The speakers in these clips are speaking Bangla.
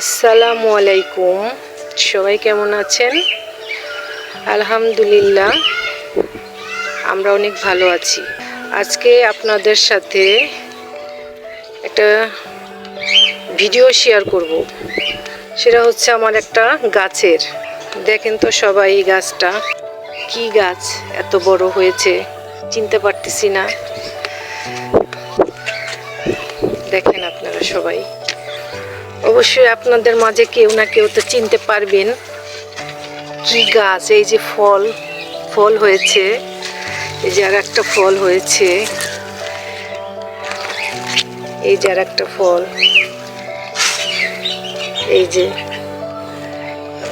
আসসালামু আলাইকুম। সবাই কেমন আছেন? আলহামদুলিল্লাহ, আমরা অনেক ভালো আছি। আজকে আপনাদের সাথে একটা ভিডিও শেয়ার করব। সেটা হচ্ছে আমার একটা গাছের। দেখেন তো সবাই এই গাছটা কি গাছ, এত বড় হয়েছে, চিনতে পারতেছি না। দেখেন আপনারা সবাই। অবশ্যই আপনাদের মাঝে কেউ না কেউ তো চিনতে পারবেন কি গাছ, এই যে ফল ফল হয়েছে। এই যে আর একটা ফল হয়েছে। এই যে আর একটা ফল। এই যে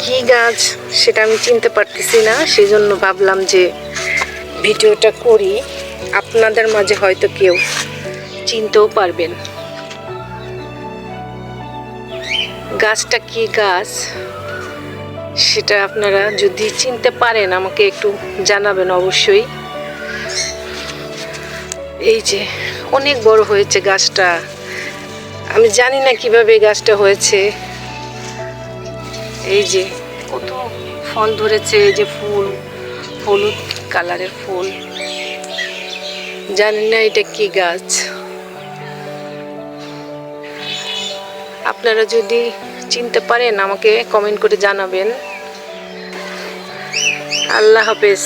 কি গাছ সেটা আমি চিনতে পারতেছি না সেই জন্য ভাবলাম যে ভিডিওটা করি। আপনাদের মাঝে হয়তো কেউ চিনতেও পারবেন। গাছটা কি গাছ? সেটা আপনারা যদি চিনতে পারেন, আমাকে একটু জানাবেন অবশ্যই। এই যে, অনেক বড় হয়েছে গাছটা। আমি জানি না কীভাবে গাছটা হয়েছে। এই যে, কত ফল ধরেছে, এই যে ফুল, হলুদ কালারের ফুল। জানি না এটা কি গাছ। আপনারা যদি চিনতে পারেন আমাকে কমেন্ট করে জানাবেন। আল্লাহ হাফেজ।